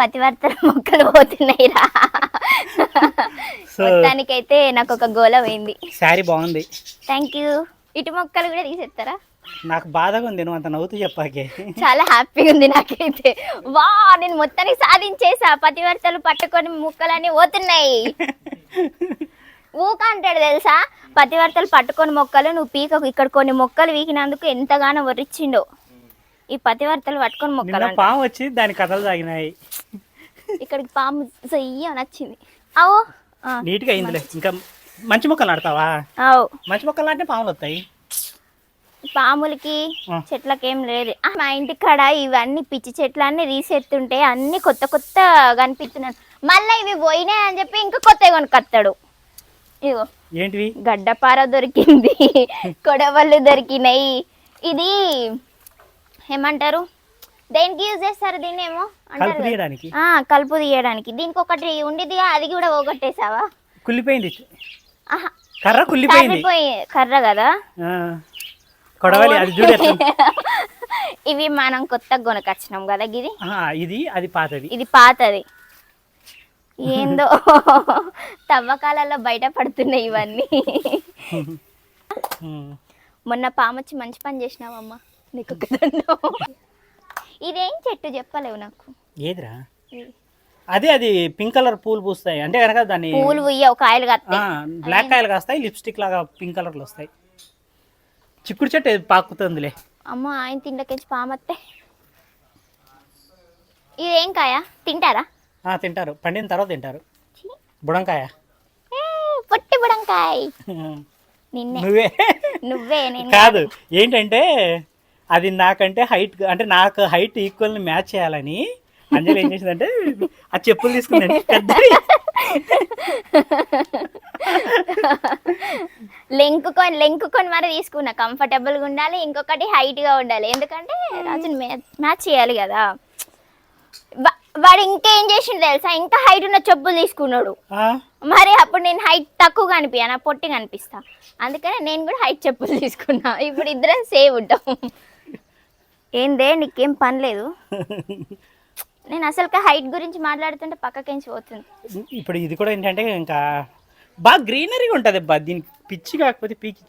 పతివర్తల మొక్కలు పోతున్నాయిరా. మొత్తానికైతే నాకు ఒక గోల పోయింది శారీ బాగుంది. థ్యాంక్ యూ ఇటు మొక్కలు కూడా తీసేస్తారా? నాకు బాధగా ఉంది నువ్వు అంత నవ్వుతూ చెప్పాకే. చాలా హ్యాపీగా ఉంది నాకైతే. వా నేను మొత్తానికి సాధించేసా. పతివర్తలు పట్టుకొని ముక్కలన్నీ పోతున్నాయి. ఊక అంటాడు తెలుసా? పతివర్తలు పట్టుకొని మొక్కలు నువ్వు పీకకు ఇక్కడ కొన్ని మొక్కలు వీకినందుకు ఎంతగానో వరిచ్చిండో. ఈ పతివర్తలు పట్టుకొని మొక్కలు. పాము వచ్చి దాని కథలు సాగినాయి. ఇక్కడికి పాము సయ్య నచ్చింది అవో. ఆ, నీట్గా అయిందిలే. ఇంకా మంచి మొక్కలు నాడతావా ఆవు మంచి మొక్కలు అంటే పాములు వస్తాయి. పాములకి. చెట్లకేం లేదు. మా ఇంటి కాడ ఇవన్నీ పిచ్చి చెట్లు అన్ని రీసెత్తుంటే అన్ని కొత్త కొత్త కనిపిస్తున్నాయి. మళ్ళీ ఇవి పోయినాయి అని చెప్పి ఇంకా కొత్తవి కొనుక్కొస్తాడు ఇగో. ఏంటివి? గడ్డపార దొరికింది. కొడవళ్ళు దొరికినాయి. ఇది ఏమంటారు? దేనికి యూజ్ చేస్తారు దీన్ని ఏమో అంటారు కలుపు. తీయడానికి. ఆ, కలుపు తీయడానికి. దీనికి ఒకటి ఉండిదిగా అది కూడా పోగొట్టేసావా? కుళ్ళిపోయింది. కర్ర కుళ్ళిపోయింది. కర్రిపోయి కర్ర కదా? ఆ. కొడవలి అది చూడు ఎట్లా ఇవి మనం కొత్తగా కొనుకొచ్చినాం కదా గిది? ఆ, ఇది అది పాతది. ఇది పాతది. ఏందో? తవ్వకాలలో బయట పడుతున్నాయి ఇవన్నీ. మొన్న పామొచ్చి మంచి పని చేసినావమ్మా. నీకు ఒక. ఇదేం చెట్టు చెప్పలేవు నాకు. ఏదిరా? అదే అది పింక్ కలర్ పూలు పూస్తాయి. అంటే కనుక దాన్ని పూలు ఉయ్యవు కాయలు కత్తాయి బ్లాక్ కాయలు కాస్తాయి లిప్స్టిక్ లాగా పింక్ కలర్లో వస్తాయి. చిక్కుడు చెట్టు పాకుతుందిలే. అమ్మ ఆయన తిండకించి పామత్తే. ఇదేం కాయ? తింటారా? ఆ, తింటారు. పండిన తర్వాత తింటారు. బుడంకాయ. పొట్టి బుడంకాయ్. నిన్నే. నువ్వే. నువ్వే నేను కాదు ఏంటంటే అది నాకంటే హైట్ అంటే నాకు హైట్ ఈక్వల్ మ్యాచ్ చేయాలని అంజలి ఏం చేసిందంటే ఆ చెప్పులు తీసుకుందండి పెద్దవి లెంకుకొని లెంకుకొని మరి తీసుకున్నా. కంఫర్టబుల్గా ఉండాలి ఇంకొకటి height గా ఉండాలి. ఎందుకంటే రాజుని మ్యాచ్ చేయాలి కదా. వాడు ఇంకా ఏం చేసిండు తెలుసా? ఇంకా హైట్ ఉన్న చెప్పులు తీసుకున్నాడు. మరి అప్పుడు నేను హైట్ తక్కువ కనిపించా పొట్టి కనిపిస్తా అందుకని నేను కూడా హైట్ చెప్పులు తీసుకున్నా. ఇప్పుడు ఇద్దరం సేవ్ ఉంటాం. ఏందే నీకేం పని లేదు? నేను అసలు హైట్ గురించి మాట్లాడుతుంటే పక్కకేంచి పోతుంది? ఇప్పుడు ఇది కూడా ఏంటంటే ఇంకా బాగా గ్రీనరీగా ఉంటుంది బా దీనికి పిచ్చి కాకపోతే పీకి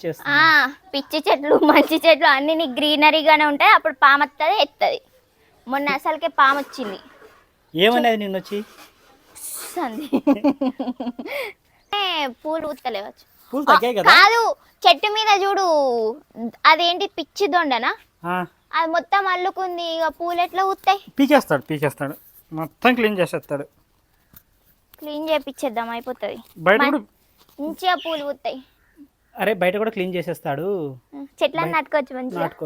పిచ్చి చెట్లు మంచి చెట్లు అన్ని నీకు గ్రీనరీగానే ఉంటాయి అప్పుడు పాము వస్తుంది ఎత్తది. మొన్న అసలుకే పాము వచ్చింది. ఏమనేది నిన్న వచ్చి? పూలు ఊతలేవచ్చు పూలు తగ్గాయి కదా? కాదు చెట్టు మీద చూడు అదేంటి పిచ్చి దొండనా? అది మొత్తం అల్లుకుంది ఇక పూలు ఎట్లా ఊతాయి పీకేస్తాడు పీకేస్తాడు. మొత్తం క్లీన్ చేసేస్తాడు. క్లీన్ చేపిచ్చేద్దాం అయిపోతుంది. బయట కూడా మంచిగా పూలు ఊతాయి అరే బయట కూడా క్లీన్ చేసేస్తాడు. చెట్లను నాటుకోవచ్చు మంచిగా. నాటుకో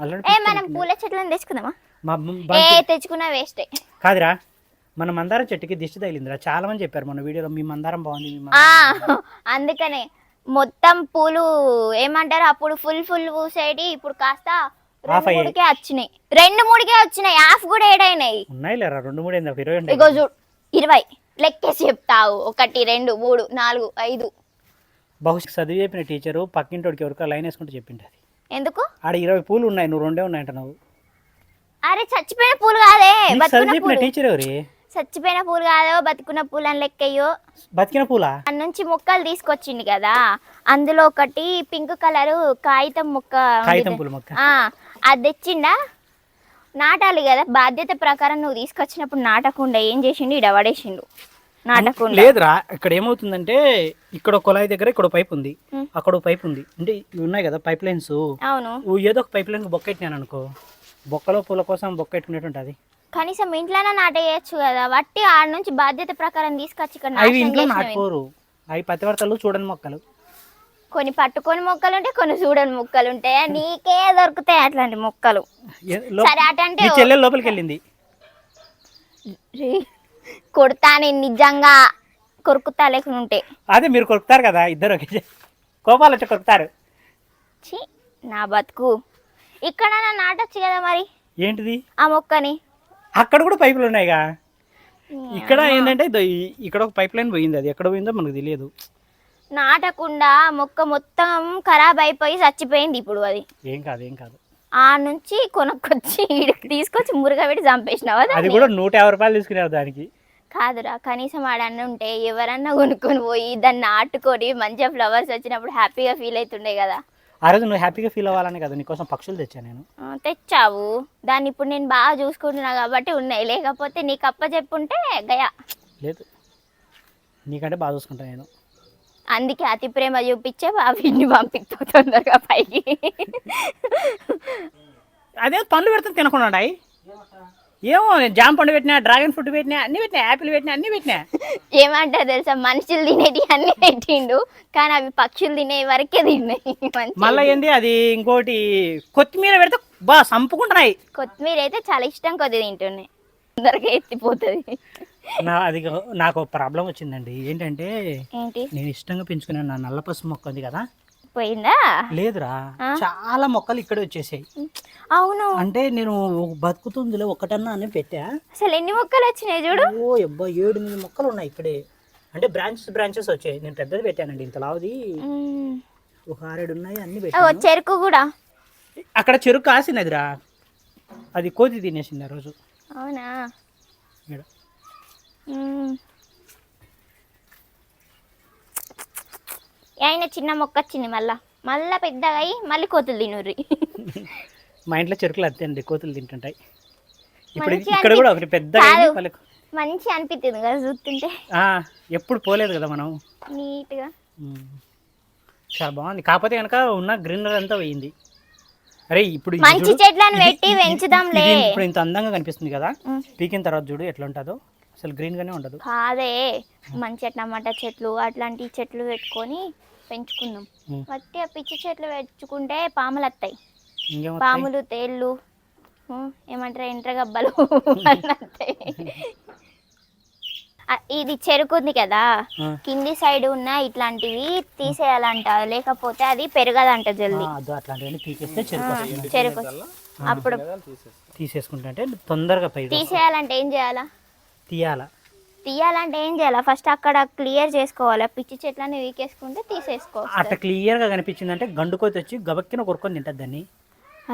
ఆల్రెడీ ఏ మనం పూల చెట్లను తెచ్చుకుందామా? మా ఏ తెచ్చుకున్నా వేస్టే. కాదురా మన మందారం చెట్టుకి దిష్టి తగిలిందిరా. చాలా మంది చెప్పారు మన వీడియోలో మీ మందారం బాగుంది మీ ఆ మందారం అందుకనే మొత్తం పూలు ఏమంటారు అప్పుడు ఫుల్ ఫుల్ పూసేటి ఇప్పుడు కాస్త రెండు అయ్యాయి. మూడుకే వచ్చినాయి. రెండు మూడుకే వచ్చినాయి. హాఫ్ కూడా ఏడైనాయి. ఉన్నాయి లేరా? రెండు మూడు ఏంది? ఇరవై ఉన్నాయి ఇగో చూడు. ఇరవై. లెక్కేసి చెప్తావు. ఒకటి రెండు మూడు నాలుగు ఐదు. బహుశా చదివి చెప్పిన టీచరు పక్కింటోడికి ఎవరికో లైన్ వేసుకుంటూ చెప్పింటది ఎందుకు? ఆడ ఇరవై పూలు ఉన్నాయి. నువ్వు రెండే ఉన్నాయంట నువ్వు అరే చచ్చిపోయిన పూలు కాదే. చదివి చెప్పిన టీచర్ ఎవరి? చచ్చిపోయిన పూలు కాదో బతుకున్న పూలు అని లెక్కయ్యో. బతికిన పూలా? దాని నుంచి మొక్కలు తీసుకొచ్చింది కదా. అందులో ఒకటి పింక్ కలర్ కాగితం మొక్క కాగితం. పూల మొక్క. అది తెచ్చిండా? నాటాలి కదా. బాధ్యత ప్రకారం నువ్వు తీసుకొచ్చినప్పుడు నాటకుండా ఏం చేసిండు? ఇడ పడేసిండు. నాటకుండా. లేదురా. ఇక్కడ ఏమవుతుందంటే ఇక్కడ కుళాయి దగ్గర ఇక్కడ పైప్ ఉంది. అక్కడ పైప్ ఉంది. అంటే ఇవి ఉన్నాయి కదా పైప్ లైన్స్. అవును. ఏదో ఒక పైప్ లైన్ బొక్క పెట్టినాను అనుకో. బొక్కలో పూల కోసం బొక్క పెట్టుకునేట్టు ఉంటుంది కనీసం ఇంట్లోనే నాటేయచ్చు కదా. వట్టి ఆడ నుంచి బాధ్యత ప్రకారం తీసుకొచ్చి ఇక్కడ అవి ఇంట్లో. నాటుకోరు. అవి పతివర్తలు చూడని మొక్కలు. కొన్ని పట్టుకొని మొక్కలు ఉంటాయి కొన్ని చూడని మొక్కలు ఉంటాయి నీకే దొరుకుతాయి అట్లాంటి మొక్కలు. సరే అటంటే చెల్లెలు లోపలికి వెళ్ళింది రీ, కొడతా నేను నిజంగా కొరుకుతా లేకుండా ఉంటే. అదే మీరు కొరుకుతారు కదా ఇద్దరు ఒకే కోపాలు వచ్చి కొరుకుతారు. ఛీ నా బతుకు. ఇక్కడ నాటొచ్చు కదా మరి? ఏంటిది? ఆ మొక్కని. అక్కడ కూడా పైపులు ఉన్నాయిగా ఇక్కడ ఏంటంటే ఇక్కడ ఒక పైప్ లైన్ పోయింది అది. ఎక్కడ పోయిందో మనకు తెలియదు. నాటకుండా మొక్క మొత్తం ఖరాబ్ అయిపోయి చచ్చిపోయింది ఇప్పుడు అది. ఏం కాదు ఏం కాదు. ఆ నుంచి కొనుక్కొచ్చి ఈడకి తీసుకొచ్చి మురుగ పెట్టి చంపేసినావా అది? కూడా నూట యాభై రూపాయలు తీసుకున్నారు దానికి. కాదురా కనీసం ఆడన్న ఉంటే ఎవరన్నా కొనుక్కొని పోయి దాన్ని నాటుకొని మంచిగా ఫ్లవర్స్ వచ్చినప్పుడు హ్యాపీగా ఫీల్ అవుతుండే కదా. ఆ రోజు నువ్వు హ్యాపీగా ఫీల్ అవ్వాలని కదా నీకోసం పక్షులు తెచ్చాను నేను? ఆ, తెచ్చావు. దాన్ని ఇప్పుడు నేను బాగా చూసుకుంటున్నా కాబట్టి ఉన్నాయి. లేకపోతే నీకు అప్ప చెప్పుంటే గయా. లేదు. నీకంటే బాగా చూసుకుంటాను నేను. అందుకే అతి ప్రేమ చూపించే వీటిని పంపిస్తా తొందరగా పైకి. అదే పండ్లు పెడితే తినకుండా ఏమో నేను జామ్ పండు పెట్టినా డ్రాగన్ ఫ్రూట్ పెట్టినా అన్ని పెట్టినా యాపిల్ పెట్టినా అన్ని పెట్టినా. ఏమంటారు తెలుసా? మనుషులు తినేటి అన్ని పెట్టిండు కానీ అవి పక్షులు తినే వరకే తిన్నాయి. మళ్ళీ ఏంది అది? ఇంకోటి కొత్తిమీర పెడితే బా సంపుకుంటున్నాయి. కొత్తిమీర అయితే చాలా ఇష్టం కొద్ది తింటున్నాయి తొందరగా ఎత్తిపోతుంది. నా అది నాకు ప్రాబ్లం వచ్చిందండి. ఏంటంటే ఏంటి? నేను ఇష్టంగా పెంచుకున్నాను నా నల్ల పసుపు మొక్క ఉంది కదా. పోయిందా? లేదురా? చాలా మొక్కలు ఇక్కడే వచ్చేసాయి. అవును. అంటే నేను బతుకుతుందిలే ఒకటన్నా అని పెట్టా. అసలు ఎన్ని మొక్కలు వచ్చినాయి చూడు? ఓ అబ్బా ఏడు ఎనిమిది మొక్కలు ఉన్నాయి ఇక్కడే. అంటే బ్రాంచెస్ బ్రాంచెస్ వచ్చాయి. నేను పెద్దది పెట్టానండి ఇంత లావుది. ఒక ఆరేడు ఉన్నాయి అన్ని పెట్టాను. చెరుకు కూడా? అక్కడ చెరుకు కాసినదిరా. అది కోతి తినేసింది ఆ రోజు. అవునా. ఆయన చిన్న మొక్క వచ్చింది మళ్ళా? మళ్ళా పెద్దగా అయ్యి మళ్ళీ కోతులు తినుర్రి. మా ఇంట్లో చెరుకులు అండి కోతులు తింటుంటాయి. ఇప్పుడు ఇక్కడ కూడా ఒకటి మళ్ళీ మంచి అనిపిస్తుంది కదా చూస్తుంటే. ఆ, ఎప్పుడు పోలేదు కదా మనం. నీట్గా. చాలా బాగుంది. కాకపోతే కనుక ఉన్న గ్రీనరీ అంతా పోయింది. అరే ఇప్పుడు మంచి. చెట్లను పెట్టి పెంచుదాంలే. ఇప్పుడు ఇంత అందంగా కనిపిస్తుంది కదా. పీకిన తర్వాత చూడు ఎట్లా ఉంటుందో అసలు గ్రీన్ గానే ఉండదు. కాదే మంచి టమాటా చెట్లు అట్లాంటి చెట్లు పెట్టుకొని పెంచుకుందాం. వట్టి ఆ పిచ్చి చెట్లు పెంచుకుంటే పాములు వస్తాయి పాములు తేళ్ళు ఏమంటారు ఎంట్రగబ్బలు ఇది చెరుకు ఉంది కదా. కింది సైడ్ ఉన్న ఇట్లాంటివి తీసేయాలంట లేకపోతే అది పెరగదంట జల్దీ. చెరుకు అప్పుడు తీసేసుకుంటే అంటే తొందరగా తీసేయాలంటే ఏం చేయాలా? తీయాల? తీయాలంటే ఏం చేయాలా? ఫస్ట్ అక్కడ క్లియర్ చేసుకోవాలా? పిచ్చి చెట్లని వీకేసుకుంటే తీసేసుకోవాలి అట్లా క్లియర్గా కనిపించిందంటే గండుకోతి వచ్చి గబక్కిన కొరుకొని తింటది దాన్ని.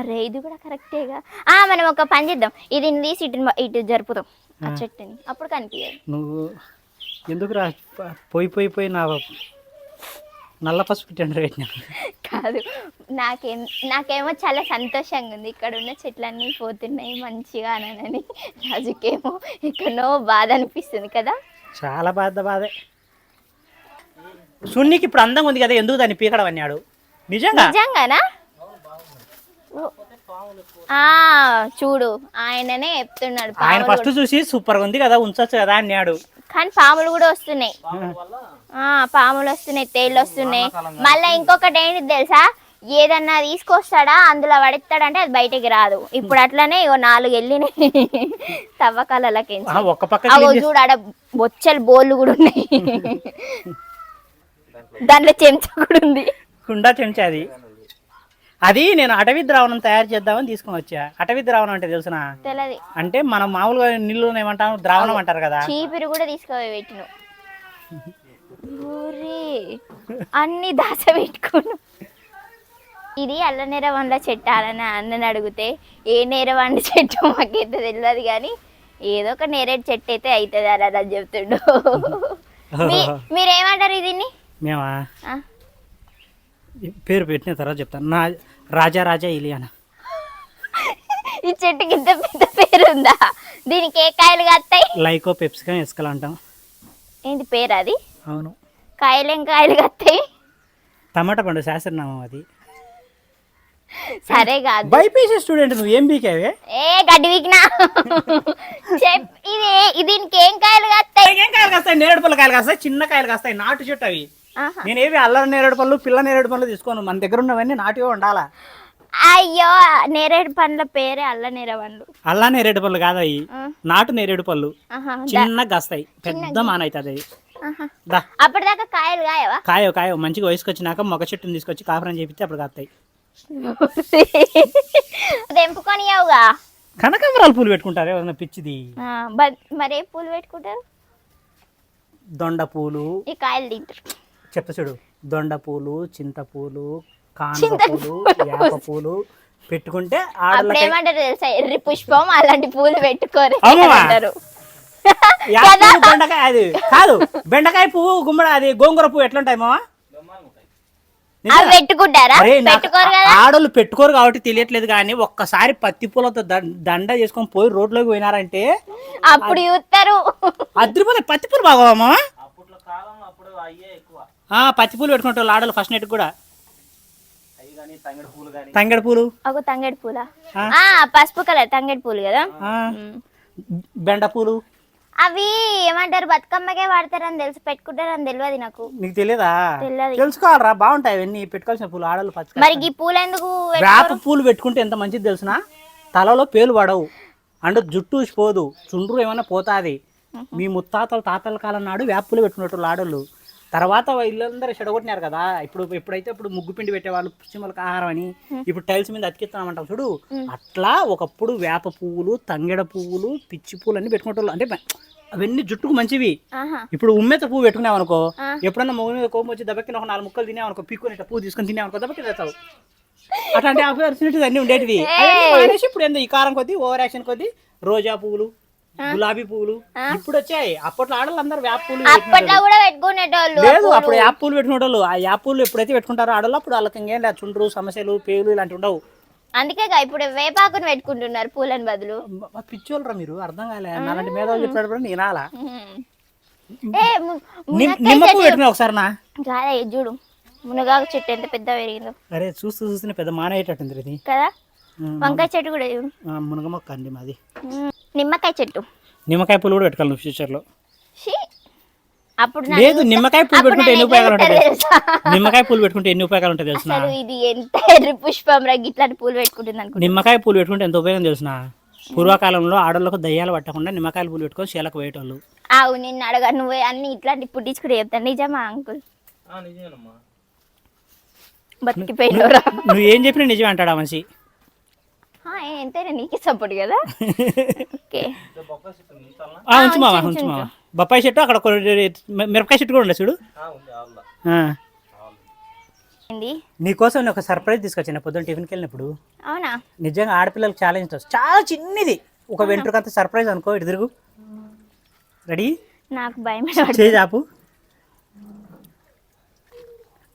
అరే ఇది కూడా కరెక్టేగా. ఆ మనం ఒక పని చేద్దాం. ఇది తీసి ఇటు ఇటు జరుపుదాం. ఆ చెట్టుని. అప్పుడు కనిపించదు నువ్వు ఎందుకు రా పోయి పోయి పోయి నా నల్ల పసుపు టెండర్ పెట్టినా కాదు నాకేం నాకేమో చాలా సంతోషంగా ఉంది ఇక్కడ ఉన్న చెట్లన్నీ పోతున్నాయి మంచిగా అనని రాజుకేమో ఎక్కడో బాధ అనిపిస్తుంది కదా. చాలా బాధ బాధే. సున్నికి ఇప్పుడు అందంగా ఉంది కదా ఎందుకు దాన్ని పీకడం అన్నాడు? నిజంగా? నిజంగానా? చూడు ఆయననే చెప్తున్నాడు ఆయన ఫస్ట్ చూసి సూపర్ ఉంది కదా ఉంచొచ్చు కదా అన్నాడు. కానీ పాములు కూడా వస్తున్నాయి. ఆ పాములు వస్తున్నాయి తేళ్ళు వస్తున్నాయి. మళ్ళీ ఇంకొకటి ఏంటి తెలుసా? ఏదన్నా తీసుకొస్తాడా అందులో పడేస్తాడంటే అది బయటికి రాదు. ఇప్పుడు అట్లనే ఇగో నాలుగు వెళ్ళినాయి. తవ్వకాలకి చేసి- చూడు ఆడ బొచ్చలు బోళ్ళు కూడా ఉన్నాయి. దాంట్లో చెంచా కూడా ఉంది. కుండా చెంచా అది. అది నేను అటవీ ద్రావణం తయారు చేద్దామని తీసుకొని వచ్చా. అటవీ ద్రావణం అంటే తెలుసునా? తెలది. అంటే మనం మామూలుగా నీళ్ళు ఏమంటాం ద్రావణం అంటారు కదా. చీపిరి కూడా తీసుకుపోయి పెట్టిను అన్ని దాచ పెట్టుకోను ఇది అల్ల నెరవండ్ల చెట్టు అని అన్నని అడిగితే ఏ నెరవండ చెట్టు మాకైతే తెలియదు కానీ ఏదో ఒక నేరేడు చెట్టు అయితే అవుతుంది అలా అని చెప్తుండు. మీరేమంటారు దీన్ని? మేమా? పేరు పెట్టిన తర్వాత చెప్తాను. నా రాజా రాజా ఇలియానా. ఈ చెట్టుకి ఇంత పెద్ద పేరు ఉందా దీనికి ఏ కాయలు కాస్తాయి? లైకో పెప్సికం ఇసుకలు అంటాం. ఏంటి పేరు అది? అవును. కాయలు ఏం కాయలు కాస్తాయి? టమాటా పండు శాస్త్రనామం అది. సరే కాదు. బైపీసీ స్టూడెంట్ నువ్వు ఏం బీకావే? ఏ గడ్డి వీకినా ఇది దీనికి ఏం కాయలు కాస్తాయి? ఏం కాయలు కాస్తాయి? నేరేడు పళ్ళు కాయలు కాస్తాయి చిన్న కాయలు కాస్తాయి నాటు చెట్టు అవి. నేనేవి అల్లరి నేరేడు పళ్ళు పిల్ల నేరేడు పళ్ళు తీసుకోను. మన దగ్గర ఉన్నవన్నీ నాటివే ఉండాలా? అయ్యో నేరేడు పండ్ల పేరే అల్ల నేరవండ్లు అల్లా నేరేడు పళ్ళు కాదు అవి ఆ. నాటు నేరేడు పళ్ళు. చిన్నగా కాస్తాయి పెద్ద మానవుతుంది అది. అప్పటిదాకా కాయలు కాయవా? కాయో కాయో. మంచిగా వయసుకు వచ్చినాక మొగ చెట్టుని తీసుకొచ్చి కాపురం చేపిస్తే అప్పుడు కాస్తాయి. తెంపుకొని ఇవ్వగా కనకాంబరాలు పూలు పెట్టుకుంటారు ఏమన్నా పిచ్చిది? మరి పూలు పెట్టుకుంటారు? దొండ పూలు. ఈ కాయలు తింటారు. చెప్తా చూడు. దొండ పూలు చింత పూలు కానుగ చింత పూలు పెట్టుకుంటే అప్పుడు ఏమంటారు తెలుసా? ఎర్రి పుష్పం అలాంటి పూలు పెట్టుకోరు. అంటారు బెండకాయ అది కాదు. బెండకాయ పువ్వు గుమ్మడి అది గోంగూర పువ్వు ఎట్లుంటాయి మావా? పెట్టుకుంటారా? ఆడోళ్ళు పెట్టుకోరు కాబట్టి తెలియట్లేదు కానీ ఒక్కసారి పత్తి పూలతో దండ చేసుకొని పోయి రోడ్లోకి పోయినారంటే అప్పుడు చూస్తారు అదిరిపోతే పత్తి పూలు బాగోమా పత్తి పూలు పెట్టుకుంటారు ఆడోళ్ళు ఫస్ట్ నెట్ కూడా. తంగెడు పూలు ఒక తంగేడు పూల? పసుపు కలర్ తంగేడు పూలు కదా? ఆ, బెండ పూలు? అవి ఏమంటారు బతుకమ్మకే వాడతారని తెలుసు పెట్టుకుంటారని తెలియదు నాకు. నీకు తెలియదా తెలియదు తెలుసుకోవాలరా బాగుంటాయి అవన్నీ పెట్టుకోవాల్సిన పూలు ఆడోళ్ళు పచ్చి మరి ఈ పూలు ఎందుకు వేప పూలు పెట్టుకుంటే ఎంత మంచిది తెలుసునా? తలలో పేలు పడవు. అంటే జుట్టు ఊసిపోదు చుండ్రు ఏమైనా పోతాది. మీ ముత్తాతలు తాతల కాలం నాడు వేప పూలు పెట్టుకున్నట్టు ఆడోళ్ళు. తర్వాత ఇల్లందరూ చెడగొట్టినారు కదా. ఇప్పుడు ఎప్పుడైతే ఇప్పుడు ముగ్గు పిండి పెట్టేవాళ్ళు పశ్చిమలకు ఆహారం అని ఇప్పుడు టైల్స్ మీద అతికిస్తున్నామంటాం చూడు. అట్లా ఒకప్పుడు వేప పువ్వులు తంగెడ పువ్వులు పిచ్చి పూలు అన్ని పెట్టుకునేటోళ్ళు. అంటే అవన్నీ జుట్టుకు మంచివి. ఇప్పుడు ఉమ్మెత పువ్వు పెట్టుకున్నావు అనుకో. ఎప్పుడన్నా మొగ మీద కోపం వచ్చి దెబ్బకి ఒక నాలుగు ముక్కలు తినేవు అనుకో పీక్కుని పువ్వు తీసుకొని తినేవు అనుకో దెబ్బకి తెస్తావు. అట్లాంటి ఆపర్చునిటీస్ అన్ని ఉండేటివి. ఇప్పుడు ఏందో ఈ కారం కొద్ది ఓవర్ యాక్షన్ కొద్ది రోజా పువ్వులు గులాబీ పువ్వులు ఇప్పుడు వచ్చాయి అప్పట్లో ఆడవాళ్ళందరూ వేప పువ్వులు అప్పట్లో కూడా పెట్టుకునేటోళ్ళు లేదు అప్పుడు యాప్ పూలు పెట్టుకునేటోళ్ళు. ఆ యాప్ పూలు ఎప్పుడైతే పెట్టుకుంటారో ఆడవాళ్ళు అప్పుడు వాళ్ళకి ఇంకేం లేదు. చుండ్రు సమస్యలు పేగులు ఇలాంటివి ఉండవు. అందుకే ఇప్పుడు వేపాకుని పెట్టుకుంటున్నారు పూలని బదులు. పిచ్చోళ్ళరా మీరు? అర్థం కాలే. అలాంటి మేధావులు చెప్పినప్పుడు నేను అలా నిమ్మ పువ్వు ఒకసారి నా? కాదా చూడు. మునగాకు చెట్టు ఎంత పెద్ద పెరిగిందో. అరే చూస్తూ చూస్తూనే పెద్ద మానేటట్టుంది ఇది కదా? వంకాయ చెట్టు కూడా మునగ మొక్క అండి మాది. నిమ్మకాయ చెట్టు. నిమ్మకాయ పూలు కూడా పెట్టుకోవాలి ఫ్యూచర్లో. అప్పుడు లేదు నిమ్మకాయ పూలు పెట్టుకుంటే ఎన్ని ఉపయోగాలు ఉంటాయి తెలుసా? నిమ్మకాయ పూలు పెట్టుకుంటే ఎన్ని ఉపయోగాలు ఉంటాయి అసలు ఇది ఎంత ఎర్రి పుష్పం రా ఇట్లాంటి పూలు పెట్టుకుంటుంది అనుకుంటా. నిమ్మకాయ పూలు పెట్టుకుంటే ఎంత ఉపయోగం తెలిసిన? పూర్వకాలంలో ఆడవాళ్ళకు దయ్యాలు పట్టకుండా నిమ్మకాయల పూలు పెట్టుకొని చీలకు పోయేటోళ్ళు ఆవు నిన్ను అడగా నువ్వే అన్ని ఇట్లాంటి పుట్టించుకుని చెప్తాను. నిజమా అంకుల్? బతికిపోయినవరా నువ్వు ఏం చెప్పినా నిజమే అంటాడు ఆ ఎంతైనా నీకే సపోర్ట్ కదా? ఓకే ఆ, ఉంచు మామ ఉంచు మామ బొప్పాయి చెట్టు అక్కడ మిరపకాయ చెట్టు కూడా ఉండే చూడు. నీకోసం నేను ఒక సర్ప్రైజ్ తీసుకొచ్చిన పొద్దున్న టిఫిన్కి వెళ్ళినప్పుడు. అవునా? నిజంగా ఆడపిల్లలకు ఛాలెంజ్ చాలా చిన్నది. ఒక వెంట్రుకంత సర్ప్రైజ్ అనుకో ఇటు తిరుగు. రెడీ నాకు భయం. చేయి చాపు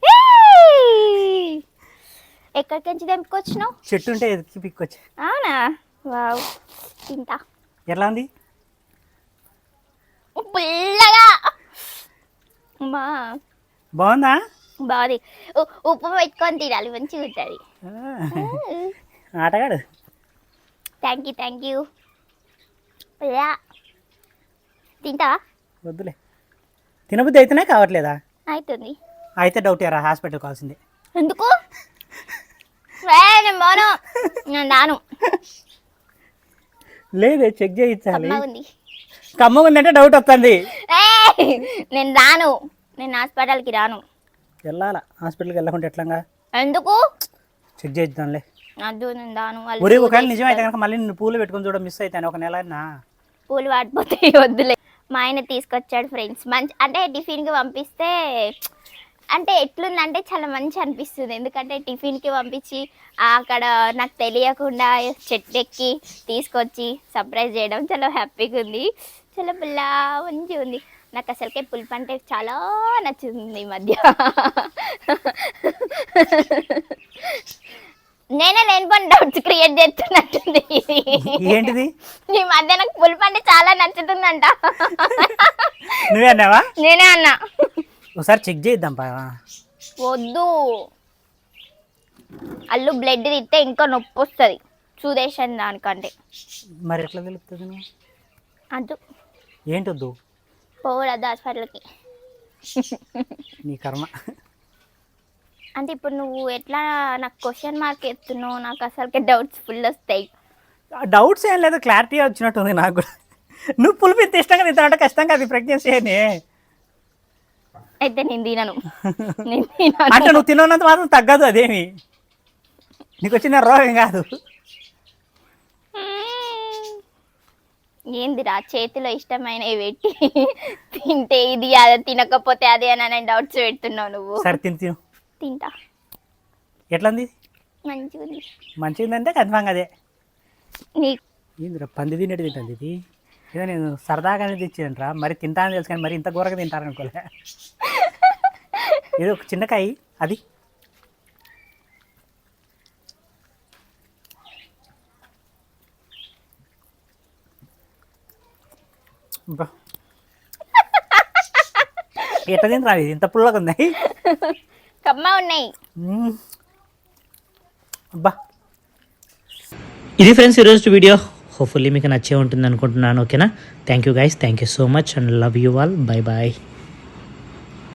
ఏయ్! ఎక్కడికి నుంచి తెంపుకొచ్చినావు? చెట్టు ఉంటే ఎదికి పిక్కొచ్చి. అవునా? వావ్. తింటా. ఎట్లా ఉంది? పుల్లగా అమ్మా. బాగుందా? బాగుంది. ఉ- ఉప్పు పెట్టుకొని తినాలి మంచిగా ఉంటుంది. ఆ, ఆటగాడు. Thank you thank you. పుల్ల తింటా వద్దులే. తినబుద్ధి అయితేనే కావట్లేదా? అవుతుంది అయితే డౌట్ ఎరా హాస్పిటల్ కావాల్సిందే. ఎందుకు? నేను బాను నేను. రాను లేదే చెక్ చేయించాలి కమ్మగా ఉందంటే డౌట్ వస్తుంది. ఏయ్! నేను రాను. నేను హాస్పిటల్కి రాను. వెళ్ళాలా? హాస్పిటల్కి వెళ్ళకుండా ఎట్లంగా? ఎందుకు? చెక్ చేద్దాంలే అద్దు నేను రాను. వాళ్ళు ఒరే ఒకవేళ నిజం అయితే కనుక మళ్ళీ నిన్ను పూలు పెట్టుకొని చూడ మిస్ అవుతాను ఒక నెల అయినా. పూలు వాడిపోతాయి వద్దులే. మా ఆయన తీసుకొచ్చాడు ఫ్రెండ్స్ మంచి అంటే టిఫిన్కి పంపిస్తే అంటే ఎట్లుందంటే చాలా మంచి అనిపిస్తుంది ఎందుకంటే టిఫిన్కి పంపించి అక్కడ నాకు తెలియకుండా చెట్టు ఎక్కి తీసుకొచ్చి సర్ప్రైజ్ చేయడం చాలా హ్యాపీగా ఉంది చాలా పుల్లా మంచిగా ఉంది నాకు అసలుకే పులుపు అంటే చాలా నచ్చుతుంది ఈ మధ్య. నేనే లేనిపోయిన డౌట్స్ క్రియేట్ చేస్తున్నట్టుంది. ఏంటిది? ఈ మధ్య నాకు పులుపు అంటే చాలా నచ్చుతుందంట. నువ్వే అన్నావా? నేనే అన్నా. ఒకసారి చెక్ చేద్దాం పా వద్దు. అల్లు బ్లడ్ తిస్తే ఇంకా నొప్పి వస్తుంది. చూదేశాను దానికంటే. మరి ఎట్లా తెలుస్తుంది నువ్వు? అద్దు ఏంటొద్దు? పోవద్దు హాస్పిటల్కి. నీ కర్మ. అంటే ఇప్పుడు నువ్వు ఎట్లా నాకు క్వశ్చన్ మార్క్ ఎత్తున్నావు నాకు అసలుకే డౌట్స్ ఫుల్ వస్తాయి. డౌట్స్ ఏం లేదు క్లారిటీ వచ్చినట్టుంది నాకు. కూడా నువ్వు పులుపు ఇష్టంగా తింటానంటే కష్టంగా అది ప్రెగ్నెన్సీ అని అయితే నేను తినను. నేను తినను. అంటే నువ్వు తిన్నంత మాత్రం తగ్గదు అదేమి? నీకు వచ్చిన రోగం కాదు. ఏందిరా చేతిలో ఇష్టమైనవి పెట్టి తింటే ఇది అదే తినకపోతే అదే అని డౌట్స్ పెడుతున్నావు నువ్వు. సరే తిని తిను. తింటా. ఎట్లా ఉంది మంచిగా ఉంది మంచిదంటే కన్ఫామ్ అదే. నీ ఏందిరా పంది తినేటి తింటుంది ఇది? ఏదో నేను సరదాగానే తెచ్చానంట్రా. మరి తింటానని తెలుసు కానీ మరి ఇంత ఘోరగా తింటారనుకోలే. ఏదో ఒక చిన్న కాయ అది. అబ్బా. ఎట్ట తింటారా ఇది? ఇంత పుల్లగా ఉన్నాయి కమ్మ ఉన్నాయి. అబ్బా. ఇది ఫ్రెండ్స్ ఈరోజు వీడియో. హోప్ఫుల్లీ మీకు నచ్చే ఉంటుంది అనుకుంటున్నాను ఓకేనా? Thank you guys thank you so much and love you all bye bye